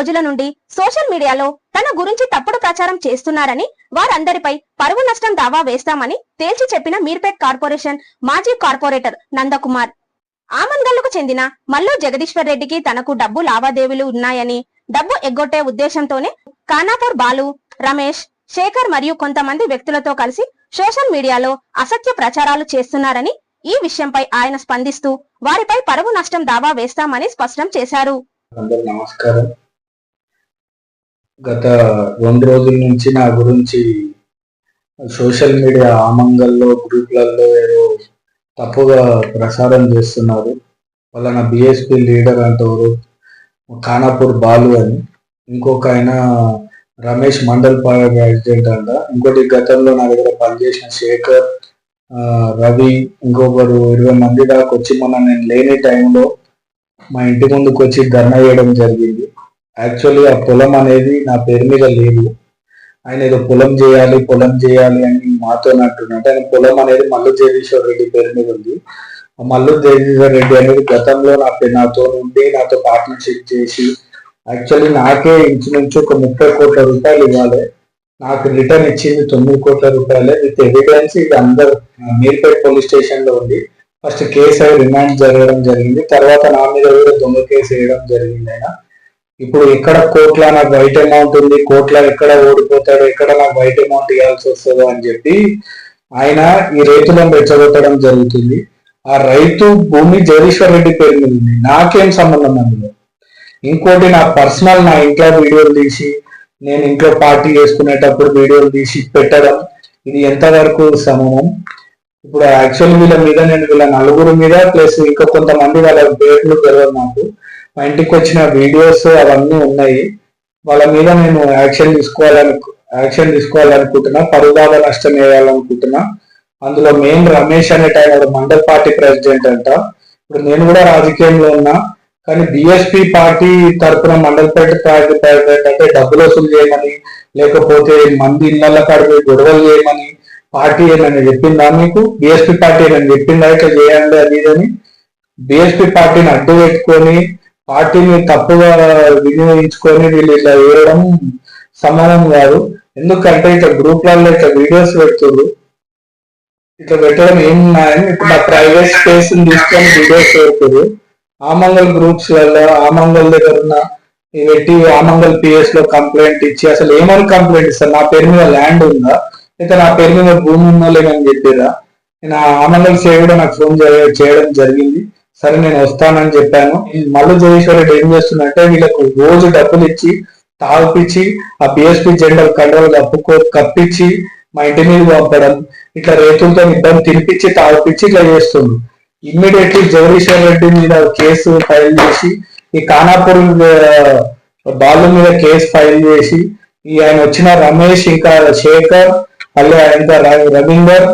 రోజుల నుండి సోషల్ మీడియాలో తన గురించి తప్పుడు ప్రచారం చేస్తున్నారని వారందరిపై పరువు నష్టం దావా వేస్తామని తేల్చి చెప్పిన మీర్పేట్ కార్పొరేషన్ మాజీ కార్పొరేటర్ నందకుమార్. ఆమన్గల్లుకు చెందిన మల్లు జగదీశ్వర్ రెడ్డికి తనకు డబ్బు లావాదేవీలు ఉన్నాయని డబ్బు ఎగ్గొట్టే ఉద్దేశంతోనే కానాపూర్ బాలు రమేష్ శేఖర్ మరియు కొంతమంది వ్యక్తులతో కలిసి సోషల్ మీడియాలో అసత్య ప్రచారాలు చేస్తున్నారని ఈ విషయంపై ఆయన స్పందిస్తూ వారిపై పరువు నష్టం దావా వేస్తామని స్పష్టం చేశారు. నమస్కారం. గత రెండు రోజుల నుంచి నా గురించి సోషల్ మీడియా ఆమంగల్లో గ్రూప్లలో ఏదో తప్పుగా ప్రసారం చేస్తున్నారు. వాళ్ళ నా బిఎస్పి లీడర్ అంటారు ఖానాపూర్ బాలు అని. ఇంకొక ఆయన రమేష్ మండల్ ప్రెసిడెంట్ అంట. ఇంకోటి గతంలో నా దగ్గర పనిచేసిన శేఖర్ రవి ఇంకొకరు ఇరవై మంది దాకా వచ్చి మొన్న నేను లేని టైంలో మా ఇంటి ముందుకు వచ్చి ధర్నా చేయడం జరిగింది. యాక్చువల్లీ ఆ పొలం అనేది నా పేరు మీద లేదు. ఆయన ఏదో పొలం చేయాలి పొలం చేయాలి అని మాతో అంటున్నట్టు ఆయన పొలం అనేది మల్లు జగదీశ్వర్ రెడ్డి పేరు మీద ఉంది. మల్లు జగదీశ్వర్ రెడ్డి అనేది గతంలో నా పేరు నాతో ఉండి నాతో పార్ట్నర్షిప్ చేసి యాక్చువల్లీ నాకే ఇంచుమించు ఒక ముప్పై కోట్ల రూపాయలు ఇవ్వాలి. నాకు రిటర్న్ ఇచ్చింది తొమ్మిది కోట్ల రూపాయలే. విత్ ఎవిడెన్స్ ఇది అందరు మీర్పేట్ పోలీస్ స్టేషన్లో ఉంది. ఫస్ట్ కేసు అయి రిమాండ్ జరగడం జరిగింది. తర్వాత నా మీద కూడా దొంగ కేసు వేయడం జరిగింది ఆయన. ఇప్పుడు ఎక్కడ కోట్ల నాకు వైట్ అమౌంట్ ఉంది కోట్ల ఎక్కడ ఓడిపోతాడు ఎక్కడ నాకు వైట్ అమౌంట్ ఇవ్వాల్సి వస్తుందో అని చెప్పి ఆయన ఈ రైతులను రెచ్చగొట్టడం జరుగుతుంది. ఆ రైతు భూమి జగదీశ్వర్ రెడ్డి పేరు మీద ఉంది. నాకేం సంబంధం అందులో? ఇంకోటి నా పర్సనల్ నా ఇంట్లో వీడియోలు తీసి నేను ఇంట్లో పార్టీ చేసుకునేటప్పుడు వీడియోలు తీసి పెట్టడం ఇది ఎంతవరకు సమమం ఇప్పుడు యాక్చువల్ వీళ్ళ మీద నేను వీళ్ళ నలుగురు మీద ప్లస్ ఇంకా కొంతమంది వాళ్ళ పేర్లు తెలియదు నాకు. మా ఇంటికి వచ్చిన వీడియోస్ అవన్నీ ఉన్నాయి. వాళ్ళ మీద నేను యాక్షన్ తీసుకోవాలను యాక్షన్ తీసుకోవాలనుకుంటున్నా. పరుదాల నష్టం వేయాలనుకుంటున్నా. అందులో మెయిన్ రమేష్ అనే టైం మండల్ పార్టీ ప్రెసిడెంట్ అంట. ఇప్పుడు నేను కూడా రాజకీయంలో ఉన్నా కానీ బిఎస్పీ పార్టీ తరఫున మండలపేట పార్టీ ప్రెసిడెంట్ అంటే డబ్బులు వసూలు చేయమని లేకపోతే మంది ఇళ్ళ కాడికి గొడవలు చేయమని పార్టీ ఏమని చెప్పిందా మీకు? బిఎస్పీ పార్టీ ఏమని చెప్పిందా? ఇట్లా చేయండి అది అని బిఎస్పి పార్టీని అడ్డు పెట్టుకొని పార్టీని తప్పుగా వినియోగించుకొని వీళ్ళు ఇట్లా వేయడం సమానం కాదు. ఎందుకంటే ఇట్లా గ్రూప్లలో ఇట్లా వీడియోస్ పెడుతున్నారు ఇట్లా పెట్టడం ఏం ఉన్నాయని ఇప్పుడు నా ప్రైవేట్ స్పేస్ తీసుకొని వీడియోస్ పెడుతుంది ఆమంగల్ గ్రూప్స్లలో ఆమంగల్ దగ్గర ఉన్న పెట్టి ఆమంగల్ పిఎస్లో కంప్లైంట్ ఇచ్చి అసలు ఏమని కంప్లైంట్ ఇస్తారు? నా పేరు మీద ల్యాండ్ ఉందా? అయితే నా పేరు మీద భూమి ఉందో? లేదని చెప్పారా నేను ఆమంగల్ సేవ కూడా నాకు ఫోన్ చేయడం జరిగింది. సరే నేను వస్తానని చెప్పాను. మళ్ళీ మల్లు రెడ్డి ఏం చేస్తుందంటే వీళ్ళకు రోజు డబ్బులు ఇచ్చి తాగిపించి ఆ బిఎస్పీ జెండర్ కంట్రోల్ కప్పుకో కప్పించి మా ఇంటి మీద పంపడం ఇట్లా రైతులతో ఇబ్బంది తినిపించి తాగిపించి ఇట్లా చేస్తుంది ఇమ్మీడియట్లీ జగదీశ్వర్ రెడ్డి మీద కేసు ఫైల్ చేసి ఈ ఖానాపూర్ బాలు మీద కేసు ఫైల్ చేసి ఈ ఆయన వచ్చిన రమేష్ ఇంకా శేఖర్ మళ్ళీ ఆయన రవీందర్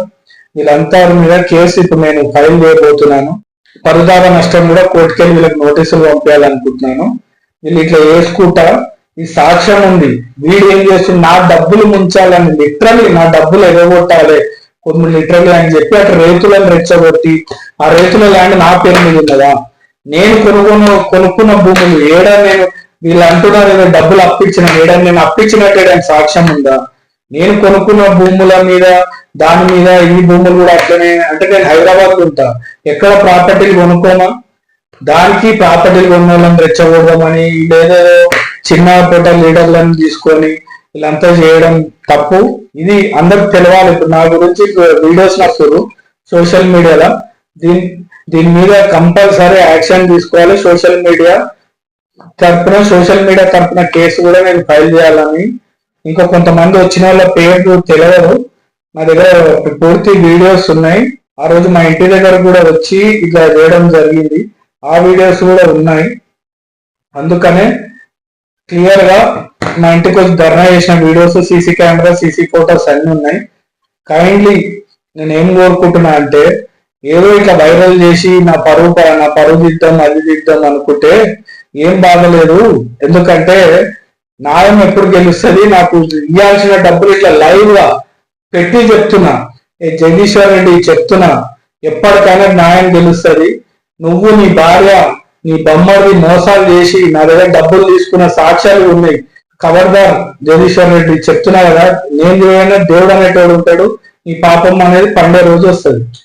వీళ్ళంతా మీద కేసు ఇప్పుడు నేను ఫైల్ చేయబోతున్నాను. పరుదార నష్టం కూడా కోర్టుకెళ్ళి వీళ్ళకి నోటీసులు పంపించాలనుకుంటున్నాను వీళ్ళు ఇట్లా వేసుకుంటా ఈ సాక్ష్యం ఉంది. వీడు ఏం చేస్తుంది నా డబ్బులు ముంచాలని లిటరలీ నా డబ్బులు ఎగగొట్టాలి. కొన్ని లిటరలీ అని చెప్పి అటు రైతులను రెచ్చగొట్టి ఆ రైతుల ల్యాండ్ నా పేరు మీద ఉన్నదా? నేను కొనుక్కున్న కొనుక్కున్న భూములు ఏడా నేను వీళ్ళు అంటున్నారు డబ్బులు అప్పించిన ఏడా నేను అప్పించినట్టు సాక్ష్యం ఉందా? నేను కొనుక్కున్న భూముల మీద దాని మీద ఈ భూములు కూడా అట్లనే అంటే నేను హైదరాబాద్ ఉంటా. ఎక్కడ ప్రాపర్టీలు కొనుక్కోమా? దానికి ప్రాపర్టీలు కొన్న వాళ్ళని రెచ్చగొడదామని లేదా చిన్న పూట లీడర్లను తీసుకొని వీళ్ళంతా చేయడం తప్పు. ఇది అందరికి తెలవాలి. ఇప్పుడు నా గురించి వీడియోస్ నస్తారు సోషల్ మీడియాలో. దీని దీని మీద కంపల్సరీ యాక్షన్ తీసుకోవాలి సోషల్ మీడియా. తరపున సోషల్ మీడియా తరపున కేసు కూడా నేను ఫైల్ చేయాలని ఇంకా కొంతమంది వచ్చిన వాళ్ళ పేర్లు తెలియదు నా దగ్గర పూర్తి వీడియోస్ ఉన్నాయి. ఆ రోజు మా ఇంటి దగ్గర కూడా వచ్చి ఇట్లా చేయడం జరిగింది. ఆ వీడియోస్ కూడా ఉన్నాయి. అందుకనే క్లియర్గా మా ఇంటికి వచ్చి ధర్నా చేసిన videos CC camera CC photos అన్ని ఉన్నాయి. కైండ్లీ నేను ఏం కోరుకుంటున్నా అంటే ఏదో ఇట్లా వైరల్ చేసి నా పరువు నా పరువు దిద్దాం అది దిద్దాం అనుకుంటే ఏం బాగలేదు ఎందుకంటే న్యాయం ఎప్పుడు గెలుస్తుంది? నాకు ఇవ్వాల్సిన డబ్బులు ఇట్లా లైవ్గా పెట్టి చెప్తున్నా. ఏ జగదీశ్వర్ రెడ్డి చెప్తున్నా ఎప్పటికైనా న్యాయం గెలుస్తుంది. నువ్వు నీ భార్య నీ బొమ్మడి మోసాలు చేసి నా దగ్గర డబ్బులు తీసుకున్న సాక్ష్యాలు ఉన్నాయి. ఖబర్దార్ జగదీశ్వర్ రెడ్డి చెప్తున్నా కదా నేను చూడగానే దేవుడు అనేటోడు ఉంటాడు నీ పాపం అనేది పండే రోజు వస్తుంది.